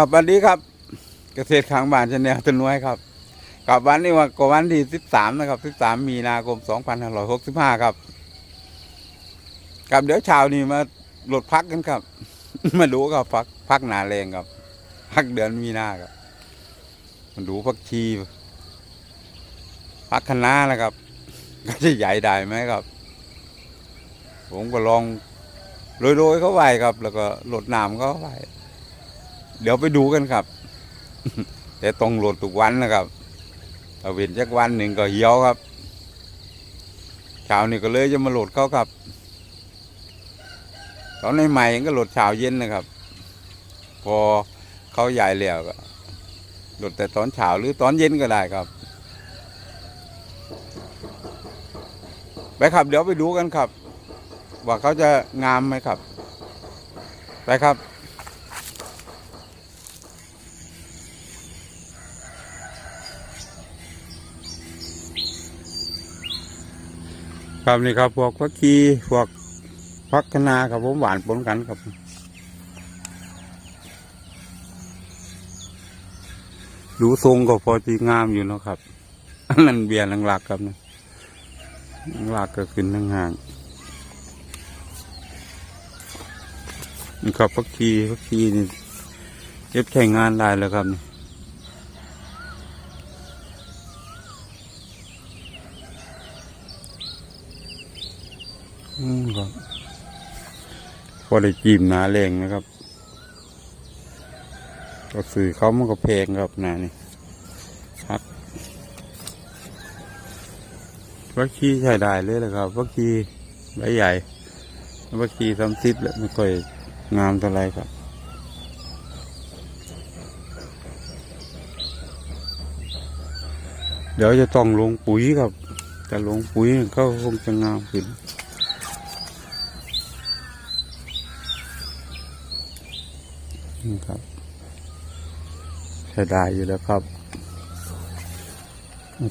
ครับวันนี้ครับ เกษตรข้างบ้านชนแนลตะนวยครับกับวันนี้ว่ากวันที่สิบสามนะครับสิบสามมีนาคมสองพันห้าร้อยหกสิบห้าครับครับเดี๋ยวเช้านี้มาหลดพักกันครับ มาดูครับพักพักหนาแรงครับ พักเดือนมีนาครับมาดูพักชีพักคะน้านะครับ ก็จะใหญ่ได้ไหมครับ ผมก็ลองโรยๆเขาไว้ครับ แล้วก็หลดน้ำเขาไว้ เดี๋ยวไปดูกันครับ แต่ต้องโหลดทุกวันนะครับเอาเว้นจักวันหนึ่งก็เหี่ยวครับเช้านี่ก็เลยจะมาโหลดเขาครับตอนในใหม่ๆก็โหลดเช้าเย็นนะครับ พอเขาใหญ่แล้วก็โหลดแต่ตอนเช้าหรือตอนเย็นก็ได้ครับไปครับ เดี๋ยวไปดูกันครับ ว่าเขาจะงามไหมครับ ไปครับ ครับนี่ครับ พวกพักคีพวกพักคนาครับผมหวานปนกันครับดูทรงก็พอจีงามอยู่นะครับอันนั้นเบียร์หลักๆครับนะหลักก็ขึ้นทั้งห่างนี่ครับพักคีพักคีนี่เย็บใช้งานได้แล้วครับนี่ อืมครับพอได้จีมหนาแรงนะครับ ก็สื่อเขามันก็แพงครับหนานี่ครับวัคคีใช้ได้เลยนะครับวัคคีใบใหญ่วัคคีทำซิดแล้วไม่ค่อยงามเท่าไรครับเดี๋ยวจะต้องลงปุ๋ยครับ แต่ลงปุ๋ยเขาคงจะงามขึ้น นี่ครับใช้ได้อยู่แล้วครับ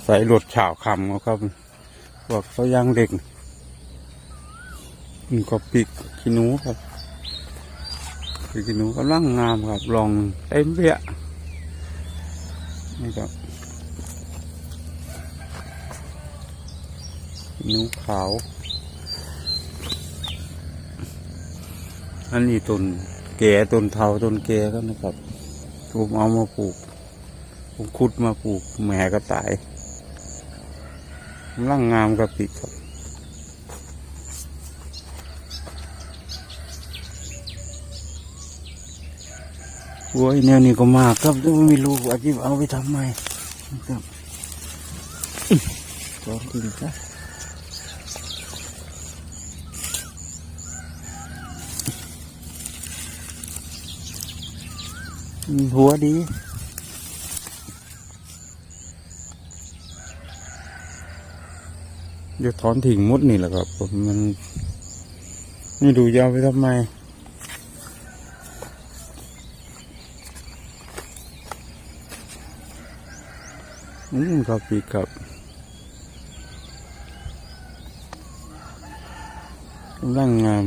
ใส่รถฉาวคำเขาครับพวกเขาย่างเด็กนี่ก็ปิกขี้หนูครับปิกขี้หนูกำลังงามครับลองเต็มเปี้ยนี่ครับขี้หนูขาว อันนี้ต้น แก่ต้นเทาต้นแก่ก็นะครับผมเอามาปลูก ผมขุดมาปลูกแหม่ก็ตายกำลังงามกระปิกครับโอ้ยแนวนี้ก็มากครับแต่ไม่รู้ว่าจะเอาไปทำไมครับสอนจริงจ้ะ หัวดีเดี๋ยวถอนถิ่งมุดนี่แหละครับผมมันนี่ดูยาวไปทำไมอืมครับพี่ครับกำลังงาม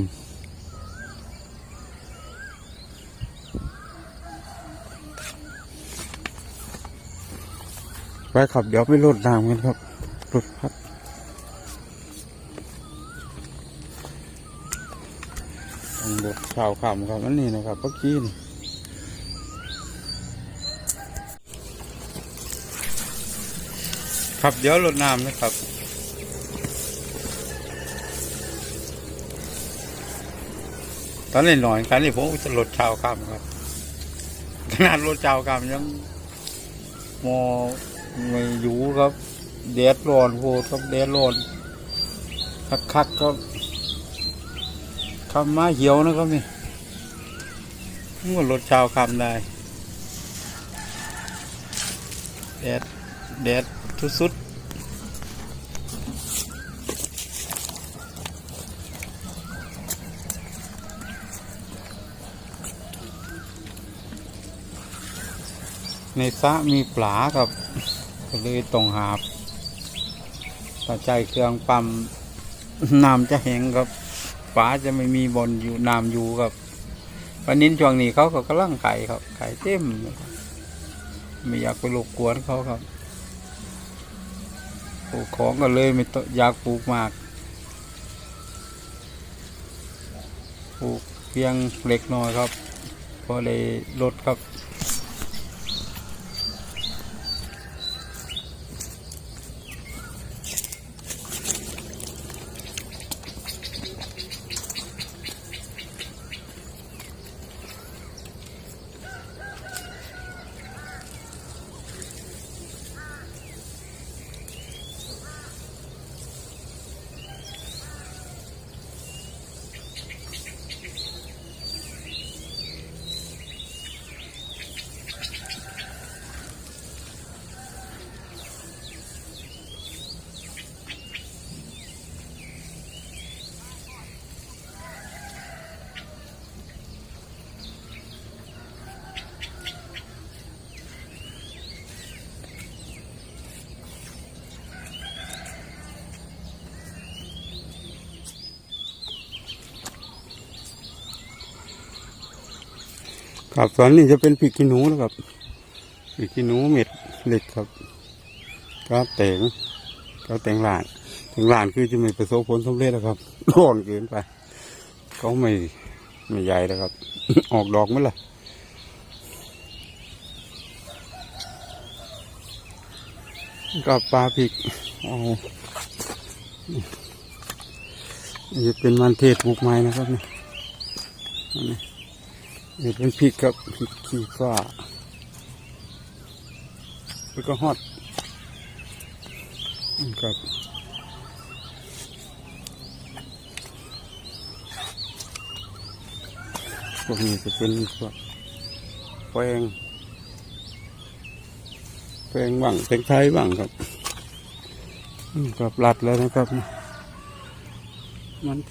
ไปขับเดี๋ยวไปรดน้ำกันครับรถพัดต้องรถชาวขำครับอันนี้นะครับเมื่อกี้นี่ครับเดี๋ยวรดน้ำนะครับตอนนี้หน่อยการนี้ผมจะรถชาวขำครับขนาดรถชาวขำยังมอ ไม่อยู่ครับแดดร้อนโหดครับแดดร้อนคักคักๆครับคำมาเหี่ยวนะครับนี่มันรถชาวคำได้แดดแดดสุดในสระมีปลาครับ ก็เลยต้องหาบปัจจัยเครื่องปั๊มน้ำจะแห้งครับฝาจะไม่มีบอลอยู่น้ำอยู่ครับปลานินช่วงนี้เขาก็กำลังไข่ครับไข่เต็มเลยครับไม่อยากไปรบกวนเขาครับปลูกของก็เลยไม่ต้องอยากปลูกมากปลูกเพียงเล็กน้อยครับ พอเลยลดครับ ครับส่วนนี้จะเป็นปีกขี้หนูนะครับปีกขี้หนูเม็ดเล็กครับก็แต่งก็แต่งหลานแตงหลานคือจะไม่ประสบผลสำเร็จนะครับร้อนเกินไปเขาไม่ไม่ใหญ่แล้วครับ ออกดอกไหมล่ะก็ปลาพริกเอาจะเป็นมันเทศบุกไม้นะครับเนี่ย นี่เป็นพริกครับพริกขี้ฟ้าแล้วก็ฮอตนี่ครับพวกนี้จะเป็นพวกแปลงแปลงบ้างแปลงไทยบ้างครับนี่ครับรัดแล้วนะครับ มันเท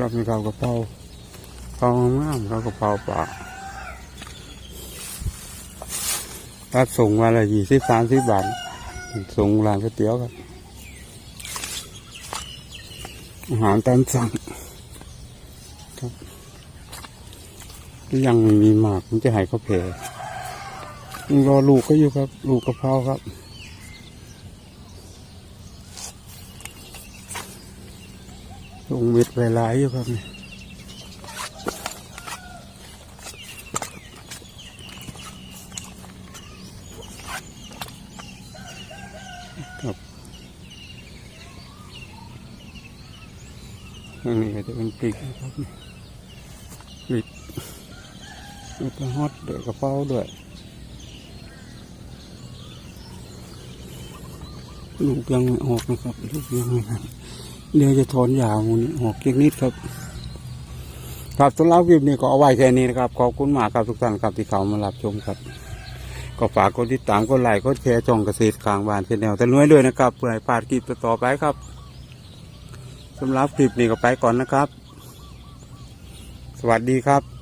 ศกับมีข้าวกะเพราข้าวงามข้าวกะเพราป่ารับส่งมาละยี่สิบสามสิบบาท ส่งร้านก๋วยเตี๋ยวครับ อาหารตามสั่งครับยังมีหมากมันจะหายข้าวแผ่รอลูกก็อยู่ครับ ลูกกะเพราครับ งเม็ดหลายอยู่ครับนี่ครับอันนี้ก็จะเป็นปลีกนะครับนี่ปลีกแล้วก็ฮอตด้วยกระเป๋าด้วยลูกยังไม่ออกนะครับลูกยังไม่หัน เดี๋ยวจะถอนยาวมูนี้ออกเกียงนิดครับ ครับสำหรับคลิปนี้ก็เอาไว้แค่นี้นะครับ ขอบคุณมากครับทุกท่านครับที่เข้ามารับชมครับ ก็ฝากกดติดตามกดไลค์กดแชร์ช่องเกษตรกลางบ้านเชนแนลแต่น้อยด้วยนะครับเพื่อให้พลาดคลิปต่อไปครับสำหรับคลิปนี้ก็ไปก่อนนะครับ สวัสดีครับ